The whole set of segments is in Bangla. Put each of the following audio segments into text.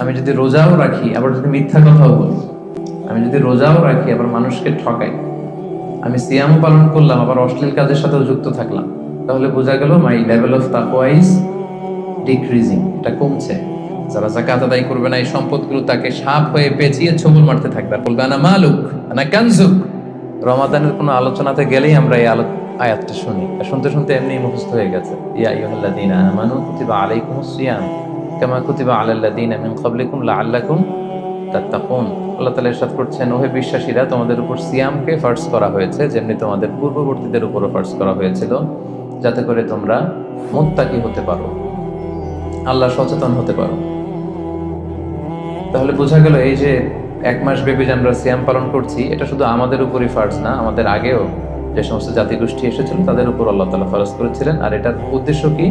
আমি যদি রোজাও রাখি, আবার যদি মিথ্যা কথাও বলি, আমি যদি রোজাও রাখি, আবার মানুষকে ঠকাই, আমি সিয়ামও পালন করলাম, আবার অশ্লীল কাজের সাথেও যুক্ত থাকলাম, তাহলে বোঝা গেল মাই লেভেল অফ তাকওয়া ডিক্রিজিং, এটা কমছে। যারা জাকাত আদায় করবে না, এই সম্পদগুলো তাকে সাপ হয়ে পেঁচিয়ে ছবল মারতে থাকবে। আর বলবে, আনা মালুক, আনা কানজুক। রমাদানের কোনো আলোচনাতে গেলেই আমরা এই আলো আয়াতটা শুনি। শুনতে শুনতে এমনি মুখস্থ হয়ে গেছে। ইয়া আইয়ুহাল্লাযীনা আমানু কুতিবা আলাইকুমুস সিয়াম। কামা কুতিবা আলাল্লাযীনা মিন ক্বাবলিকুম লাআল্লাকুম তাত্তাকুন। আল্লাহ ইরশাদ করছেন, ওহে বিশ্বাসীরা, তোমাদের উপর সিয়ামকে ফার্জ করা হয়েছে, যেমনি তোমাদের পূর্ববর্তীদের উপরও ফার্জ করা হয়েছিল, যাতে করে তোমরা মুত্তাকি হতে পারো। আল্লাহ সচেতন হতে পারো। তাহলে বোঝা গেল, এই যে এক মাস ব্যাপী যে আমরা সিয়াম পালন করছি, এটা শুধু আমাদের উপরই ফার্জ না, আমাদের আগেও যে সমস্ত জাতিগোষ্ঠী এসেছিল, তাদের উপর আল্লাহ তালা ফরজ করেছিলেন। আর এটার উদ্দেশ্য কি?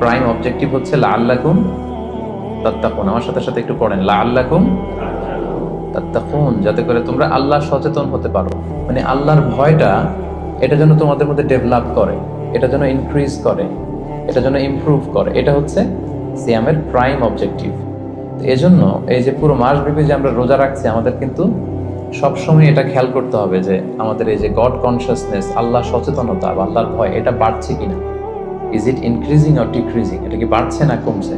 প্রাইম অবজেক্টিভ হচ্ছে লা আল্লাকুম তাত্তাকুন। আমার সাথে সাথে একটু পড়েন। লা আল্লাকুম তাত্তাকুন, যাতে করে তোমরা আল্লাহ সচেতন হতে পারো। মানে আল্লাহর ভয়টা, এটা যেন তোমাদের মধ্যে ডেভেলপ করে, এটা যেন ইনক্রিজ করে, এটা যেন ইমপ্রুভ করে। এটা হচ্ছে সিয়ামের প্রাইম অবজেক্টিভ এজন্য এই যে পুরো মাস ব্যাপী যে আমরা রোজা রাখছি, আমাদের কিন্তু সবসময় এটা খেয়াল করতে হবে যে আমাদের এই যে গড কনসিয়াসনেস আল্লাহ সচেতনতা বা আল্লাহর ভয়, এটা বাড়ছে কিনা? Is it increasing or decreasing এটা কি বাড়ছে না কমছে?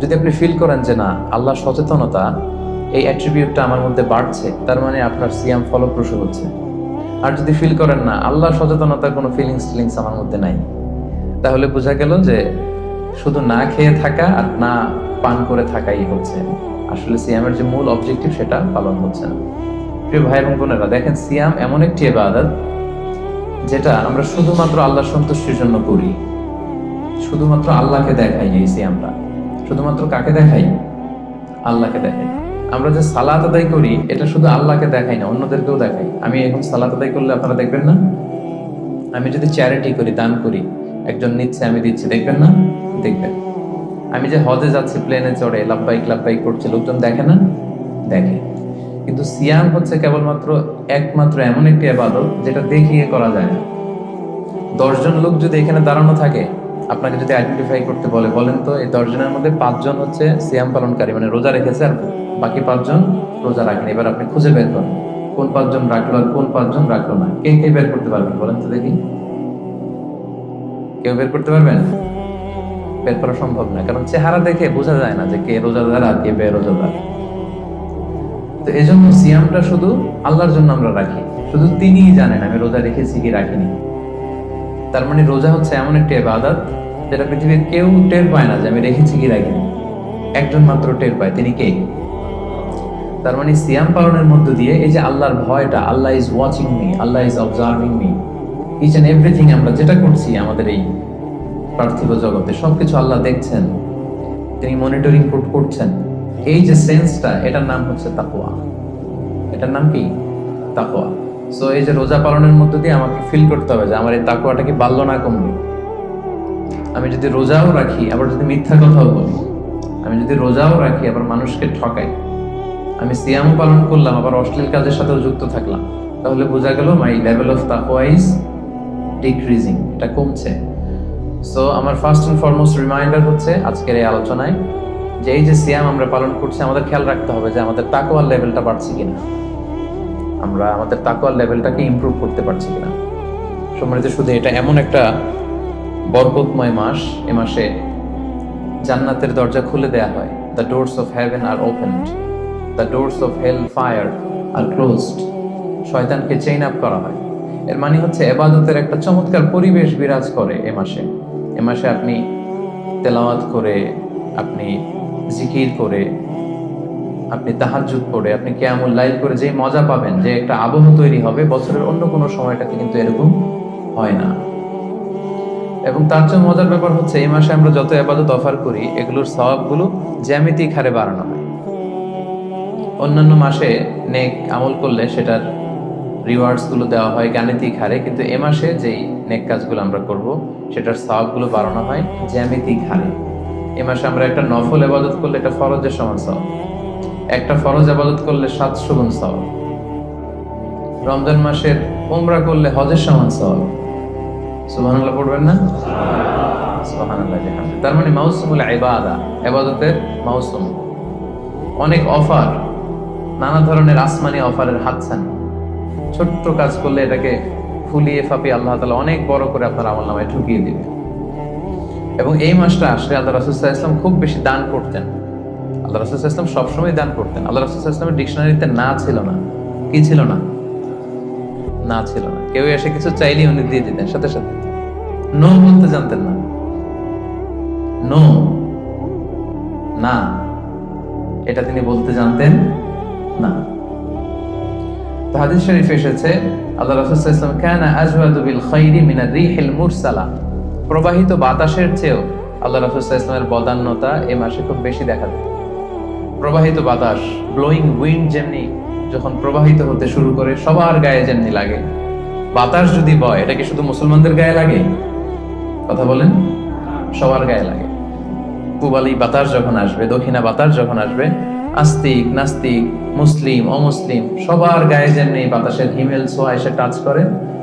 যদি আপনি ফিল করেন যে না আল্লাহ সচেতনতা এই অ্যাট্রিবিউটটা আমার মধ্যে বাড়ছে, তার মানে আপনার সিয়াম ফলপ্রসূ হচ্ছে। আর যদি ফিল করেন না আল্লাহ সচেতনতার কোনো ফিলিংস ফিলিংস আমার মধ্যে নাই। তাহলে বোঝা গেল যে শুধু না খেয়ে থাকা আর না পান করে থাকাই হচ্ছে। আসলে সিয়ামের যে মূল অবজেক্টিভ সেটা পালন হচ্ছে না। প্রিয় ভাই এবং বোনেরা, দেখেন সিয়াম এমন একটি এবাদত যেটা আমরা শুধুমাত্র আল্লাহ সন্তুষ্টির জন্য করি। শুধুমাত্র আল্লাহকে দেখাই এই সিয়ামটা। শুধুমাত্র কাকে দেখাই? আল্লাহকে দেখাই। আমরা যে সালাত আদায় করি, এটা শুধু আল্লাহকে দেখাই না, অন্যদেরকেও দেখাই। আমি এখন সালাত আদায় করলে আপনারা দেখবেন না? আমি যদি চ্যারিটি করি, দান করি, একজন নিচ্ছে, আমি দিচ্ছি, দেখবেন না? দেখবেন। আমি যে হজে যাচ্ছি প্লেনে চড়ে লাভবাইক লাভবাইক করছে, লোকজন দেখে না? দেখে। কিন্তু সিয়াম হচ্ছে কেবলমাত্র একমাত্র এমন একটি আবাদত, যেটা দেখিয়ে করা যায় না। দশজন লোক যদি এখানে দাঁড়ানো থাকে আপনাকে যদি আইডেন্টিফাই করতে বলে, বলেন তো এই দশজনের মধ্যে পাঁচজন হচ্ছে সিয়াম পালনকারী মানে রোজা রেখেছে আর বাকি পাঁচজন রোজা রাখেন। এবার আপনি খুঁজে বের করেন, কোন পাঁচজন রাখল আর কোন পাঁচজন রাখল না। কে কে বের করতে পারবেন বলেন তো দেখি। কেউ বের করতে পারবেন? বের করা সম্ভব না, কারণ চেহারা দেখে বোঝা যায় না যে কে রোজাদার আর কে বেরোজাদার। তো এই জন্য সিয়ামটা শুধু আল্লাহর জন্য আমরা রাখি, শুধু তিনিই জানেন আমি রোজা রেখেছি কি রাখিনি। তার মানে রোজা হচ্ছে এমন একটি আবাদত যেটা পৃথিবীর কেউ টের পায় না যে আমি রেখেছি কি রাখিনি একজন মাত্র টের পায়, তিনি কে? তার মানে সিয়াম পালনের মধ্য দিয়ে এই যে আল্লাহর ভয়টা, Allah is watching me Allah is observing me each and everything আমরা যেটা করছি আমাদের এই পার্থিব জগতে, সবকিছু আল্লাহ দেখছেন, তিনি মনিটরিং করছেন। এই যে সেন্সটা এটার নাম হচ্ছে তাকোয়া এটার নাম কি? তাকোয়া সো এই যে রোজা পালনের মধ্য দিয়ে আমাকে ফিল করতে হবে যে আমার এই তাকুয়াটা কি বাড়লো না কমলো? আমি যদি রোজাও রাখি, আবার যদি মিথ্যা কথাও বলি, আমি যদি রোজাও রাখি, আবার মানুষকে ঠকাই, আমি সিয়ামও পালন করলাম, আবার অশ্লীল কাজের সাথেও যুক্ত থাকলাম, তাহলে বোঝা গেল মাই লেভেল অফ তাকওয়া ইজ ডিক্রিজিং এটা কমছে। সো আমার ফার্স্ট অ্যান্ড ফরমোস্ট রিমাইন্ডার হচ্ছে আজকের এই আলোচনায় যে এই যে সিয়াম আমরা পালন করছি, আমাদের খেয়াল রাখতে হবে যে আমাদের তাকওয়ার লেভেলটা বাড়ছে কিনা। আমরা আমাদের তাকওয়ার লেভেলটাকে ইমপ্রুভ করতে পারছি কিনা। সম্মানিত শুধু এটা এমন একটা বরকতময় মাস, এ মাসে জান্নাতের দরজা খুলে দেয়া হয়। The doors of heaven are opened the doors of hell fire are closed শয়তানকে চেইন আপ করা হয়। এর মানে হচ্ছে এবাদতের একটা চমৎকার পরিবেশ বিরাজ করে এ মাসে। এ মাসে আপনি তেলাওয়াত করে, আপনি জিকির করে আপনি তাহাজুদ করে আপনি কেয়ামুল লাইল করে যে মজা পাবেন, যে একটা আবহ তৈরি হবে, বছরের অন্য কোনো সময়টাতে কিন্তু এরকম হয় না। এবং তার চেয়ে মজার ব্যাপার হচ্ছে, এই মাসে আমরা যত আবাদত অফার করি, এগুলোর স্বভাবগুলো জ্যামিতিক হারে বাড়ানো হয়। অন্যান্য মাসে নেক আমল করলে সেটার রিওয়ার্ডসগুলো দেওয়া হয় গাণিতিক হারে, কিন্তু এ মাসে যেই নেক কাজগুলো আমরা করব, সেটার স্বভাবগুলো বাড়ানো হয় জ্যামিতিক হারে। এ মাসে আমরা একটা নফল আবাদত করলে এটা ফরজের সমান সব একটা ফরজ আবাদত করলে সাতশো গুণ সব রমজান মাসের উমরা করলে হজের সমান সব সুবহানাল্লাহ পড়বেন না। তার মানে মাউসুমুল ইবাদা ইবাদতের মাউসুম। অনেক অফার, নানা ধরনের আসমানি অফারের হাতছানি। ছোট্ট কাজ করলে এটাকে ফুলিয়ে ফাপিয়ে আল্লাহ তালা অনেক বড় করে আপনার আমল নামায় ঢুকিয়ে দিবে। এবং এই মাসটা আসলে আল্লাহ রাসুল্লাহ ইসলাম খুব বেশি দান করতেন। আল্লাহ রাসুল্লাহ ইসলাম সবসময় দান করতেন। আল্লাহ রাসুল্লাহ ইসলামের ডিকশনারিতে না ছিল না। কি ছিল না? না ছিল না। কেউ এসে কিছু চাইলেই উনি দিয়ে দিতেন। সাথে সাথে। নো বলতে জানতেন না। নো। না। এটা তিনি বলতে জানতেন না। তো হাদিস শরীফ এসেছে, আল্লাহ রাসূল ওয়াসাল্লাম কানা আজওয়াদু বিল খাইরি মিন আর-রিহিল মুরসালা। প্রবাহিত বাতাসের চেয়েও আল্লাহ রাসূল ওয়াসাল্লামের বদান্যতা এই মাসে খুব বেশি দেখা যায়। প্রবাহিত বাতাস ব্লোয়িং উইন্ড যেমনি যখন প্রবাহিত হতে শুরু করে, সবার গায়ে যেমনি লাগে। বাতাস যদি বয়, এটা কি শুধু মুসলমানদের গায়ে লাগে? কথা বলেন, সবার গায়ে লাগে। পূবালি বাতাস যখন আসবে, দক্ষিণা বাতাস যখন আসবে, আস্তিক, নাস্তিক, মুসলিম, অমুসলিম, সবার গায়ে যেমনি বাতাসের হিমেল ছোঁয়া এসে টাচ করে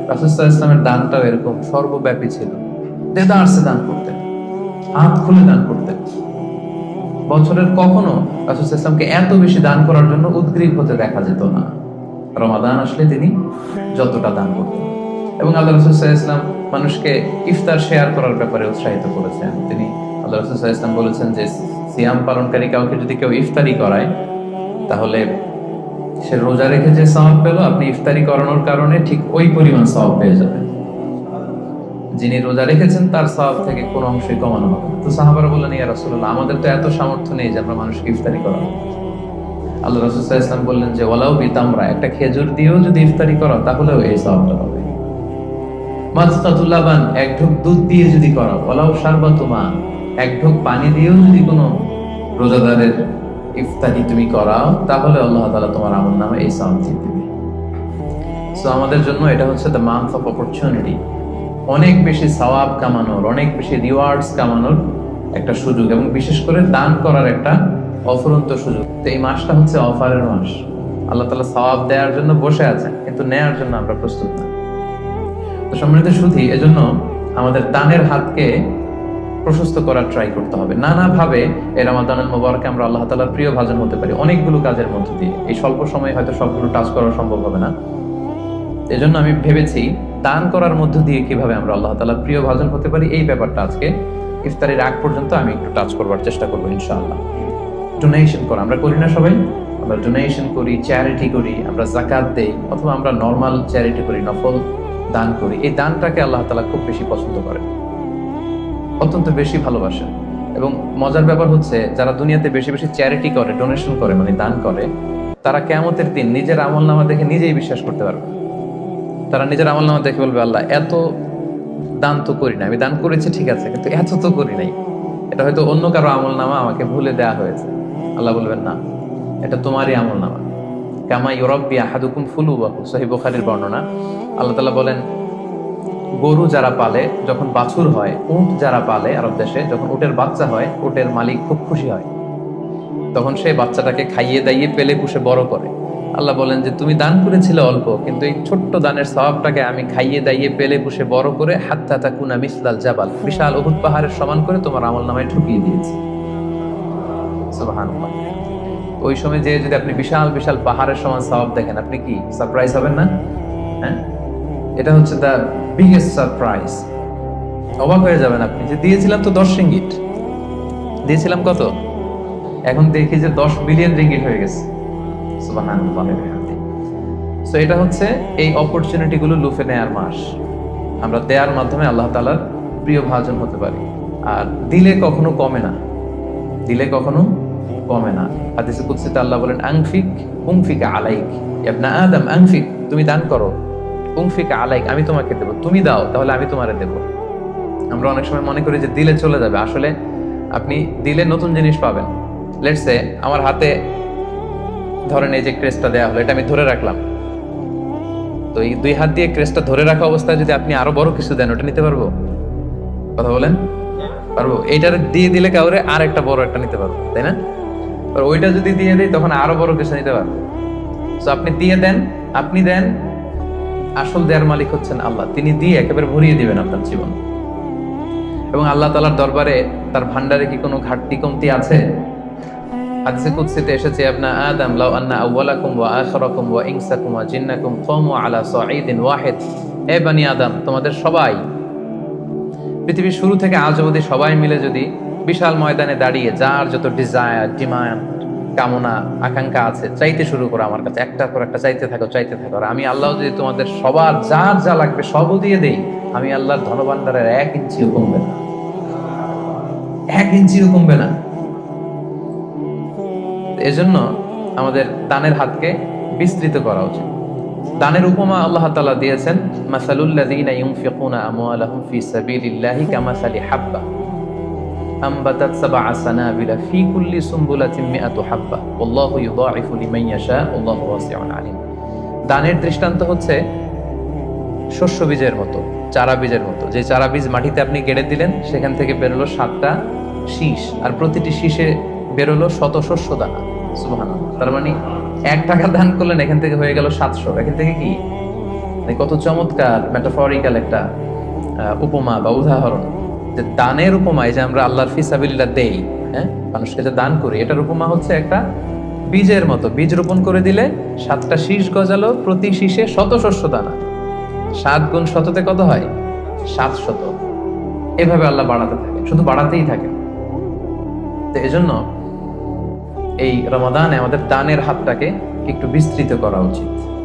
রাসুসাহ ইসলামের দানটাও এরকম সর্বব্যাপী ছিল। দেদারসে দান করতেন, হাত খুলে দান করতেন। বছরের কখনো রাসুল ইসলামকে এত বেশি দান করার জন্য উদ্গ্রীব হতে দেখা যেত না। রমাদান আসলে তিনি যতটা দান করতেন। এবং আল্লাহ রসুল ইসলাম মানুষকে ইফতার শেয়ার করার ব্যাপারে উৎসাহিত করেছেন। তিনি আল্লাহ রসুল ইসলাম বলেছেন যে, সিয়াম পালনকারী কাউকে যদি কেউ ইফতারি করায়, তাহলে সে রোজা রেখে যে সওয়াব পেল, আপনি ইফতারি করানোর কারণে ঠিক ওই পরিমাণ সওয়াব পেয়ে যাবেন। যিনি রোজা রেখেছেন, তার সওয়াব থেকে কোনো অংশই কমানো হবে তো সাহাবারা বললেন, ইয়া রাসূলুল্লাহ, আমাদের তো এত সামর্থ্য নেই যে আমরা মানুষকে ইফতারি করাবো। আল্লাহ রাসূল সাল্লাল্লাহু আলাইহি ওয়াসাল্লাম বললেন যে, ওয়ালাউ বিতামরা, একটা খেজুর দিয়েও যদি ইফতারি করো, তাহলেও এই সওয়াবটা হবে। মাসতাতুল্লাবান এক ঢোক দুধ দিয়ে যদি করো ওলাও এক ঢোক পানি দিয়েও যদি কোনো রোজাদারের ইফতারি তুমি করাও, তাহলে আল্লাহ তাআলা তোমার আমল নামে এই সো আমাদের জন্য এটা হচ্ছে দ্য মান্থ অফ অপরচুনিটি অনেক বেশি সওয়াব কামানোর, অনেক বেশি রিওয়ার্ডস কামানোর একটা সুযোগ এবং বিশেষ করে দান করার একটা অফুরন্ত সুযোগ। তো এই মাসটা হচ্ছে অফারের মাস। আল্লাহ তাআলা সওয়াব দেওয়ার জন্য বসে আছেন, কিন্তু নেয়ার জন্য আমরা প্রস্তুত না। তো সম্মানিত সুধী, এজন্য আমাদের দানের হাতকে প্রশস্ত করার ট্রাই করতে হবে। নানাভাবে এই রামাদানুল মোবারকে আমরা আল্লাহ তাআলার প্রিয় ভাজন হতে পারি, অনেকগুলো কাজের মধ্যে দিয়ে। এই স্বল্প সময়ে হয়তো সবগুলো টাচ করা সম্ভব হবে না। এজন্য আমি ভেবেছি দান করার মধ্য দিয়ে কীভাবে আমরা আল্লাহ তাআলার প্রিয় ভাজন হতে পারি, এই ব্যাপারটা আজকে ইফতারের আগ পর্যন্ত আমি একটু টাচ করবার চেষ্টা করব ইনশাআল্লাহ। ডোনেশন করা, আমরা করি না সবাই? আমরা ডোনেশন করি চ্যারিটি করি, আমরা জাকাত দেই, অথবা আমরা নর্মাল চ্যারিটি করি, নফল দান করি। এই দানটাকে আল্লাহ তালা খুব বেশি পছন্দ করেন। অত্যন্ত বেশি ভালোবাসেন। এবং মজার ব্যাপার হচ্ছে, যারা দুনিয়াতে বেশি বেশি চ্যারিটি করে ডোনেশন করে মানে দান করে, তারা কেমতের দিন নিজের আমল নামা দেখে নিজেই বিশ্বাস করতে পারবে তারা নিজের আমল নামা দেখে বলবে, আল্লাহ, এত দান তো করি না আমি দান করেছি, ঠিক আছে, কিন্তু এত তো করি নাই। এটা হয়তো অন্য কারও আমল নামা আমাকে ভুলে দেয়া হয়েছে। আল্লাহ বলবেন, না, এটা তোমারই আমল নামা। কামা ইউরব্বি আহাদুকুম ফুলু বাহু সহি বুখারীর বর্ণনা। আল্লাহ তালা বলেন, গরু যারা পালে, যখন বাছুর হয়, উট যারা পালে আরব দেশে, যখন উটের বাচ্চা হয়, উটের মালিক খুব খুশি হয়। তখন সেই বাচ্চাটাকে খাইয়ে দাইয়ে পেলে পুষে বড় করে। আল্লাহ বলেন যে, তুমি দান করেছিলে অল্প, কিন্তু এই ছোট্ট দানের স্বভাবটাকে আমি খাইয়ে দাইয়ে পেলে পুষে বড় করে, হাত্তা তাকুনা মিসলাল জাবাল। বিশাল অহুদ পাহাড়ের সমান করে তোমার আমল নামায় ঢুকিয়ে দিয়েছি। ওই সময় যে যদি আপনি বিশাল বিশাল পাহাড়ের সমান স্বভাব দেখেন, আপনি কি সারপ্রাইজ হবেন না? হ্যাঁ? এটা হচ্ছে দ্য বিগেস্ট সারপ্রাইজ অবাক হয়ে যাবেন আপনি যে, দিয়েছিলাম তো দশ রিঙ্গিট দিয়েছিলাম কত? এখন দেখি যে, দশ বিলিয়ন রিঙ্গিট হয়ে গেছে। সো এটা হচ্ছে এই অপরচুনিটি গুলো লুফে নেয়ার মাস। আমরা দেয়ার মাধ্যমে আল্লাহ তালার প্রিয় ভাজন হতে পারি। আর দিলে কখনো কমে না। দিলে কখনো কমে না। হাদিসে কুদসিতে আল্লাহ বলেন, আংফিক, উংফিক আলাইক। ইবনা আদম, আংফিক, তুমি দান করো। উংফিক আলাইক, আমি তোমাকে দেবো। তুমি দাও, তাহলে আমি তোমারে দেব। আমরা অনেক সময় মনে করি যে দিলে চলে যাবে। আসলে আপনি দিলে নতুন জিনিস পাবেন। লেটসে আমার হাতে ধরেন এই যে ক্রেসটা দেওয়া হলো, এটা আমি ধরে রাখলাম। তো এই দুই হাত দিয়ে ক্রেসটা ধরে রাখা অবস্থায় যদি আপনি আরও বড় কিছু দেন, ওটা নিতে পারব? কথা বলেন? পারব? এইটার দিয়ে দিলে কাউরে আর একটা বড় একটা নিতে পারব, তাই না? ওইটা যদি দিয়ে দিই, তখন আরও বড় কিছু নিতে পারব। তো আপনি দিয়ে দেন, আপনি দেন, আসল দেয়ার মালিক হচ্ছেন আল্লাহ। তিনি দিয়ে একেবারে ভরিয়ে দিবেন আপনার জীবন। এবং আল্লাহ তালার দরবারে তার ভান্ডারে কি কোনো ঘাটতি কমতি আছে? হাদিসে কুদসিতে এসেছে আপনা আদম লাউ আন্না আউওয়ালাকুম ওয়া আখিরাকুম ওয়া ইনসাকুম ওয়া জিন্নাকুম কামু আলা সাঈদিন ওয়াহিদ। হে বানি আদম, তোমাদের সবাই, পৃথিবীর শুরু থেকে আজ অবধি সবাই মিলে যদি বিশাল ময়দানে দাঁড়িয়ে যার যত ডিজায়ার ডিমান্ড কামনা, আকাঙ্ক্ষা আছে, চাইতে শুরু করো আমার কাছে। একটা পর একটা চাইতে থাকো চাইতে থাকো। আমি আল্লাহ যদি তোমাদের সবার যার যা লাগবে সবও দিয়ে দেই, আমি আল্লাহর ধনভাণ্ডারের এক ইঞ্চিও কমবে না। এক ইঞ্চিও কমবে না। এজন্য আমাদের দানের হাতকে বিস্তৃত করা উচিত। দানের উপমা আল্লাহ তাআলা দিয়েছেন হাব্বা। দানের দৃষ্টান্ত হচ্ছে শস্য বীজের মতো, চারা বীজের মতো। যে চারা বীজ মাটিতে আপনি কেড়ে দিলেন, সেখান থেকে বেরোলো সাতটা শীষ। আর প্রতিটি শীষে বেরোলো শত শস্য দানা। সুবহান তার মানে এক টাকা দান করলেন, এখান থেকে হয়ে গেল সাতশো। এখান থেকে কি? মানে কত চমৎকার মেটাফরিক্যাল একটা উপমা বা উদাহরণ যে দানের উপমায় যে আমরা আল্লাহর ফিসাবিল্লা দেই হ্যাঁ? মানুষকে যে দান করি, এটার উপমা হচ্ছে একটা বীজের মতো। বীজ রোপণ করে দিলে সাতটা শীষ গজালো, প্রতি শীষে শত শস্য দানা। সাত গুণ শততে কত হয়? সাত শত। এভাবে আল্লাহ বাড়াতে থাকে। শুধু বাড়াতেই থাকে। তো এজন্য এই রমাদানে আমাদের দানের হাতটাকে একটু বিস্তৃত করা উচিত।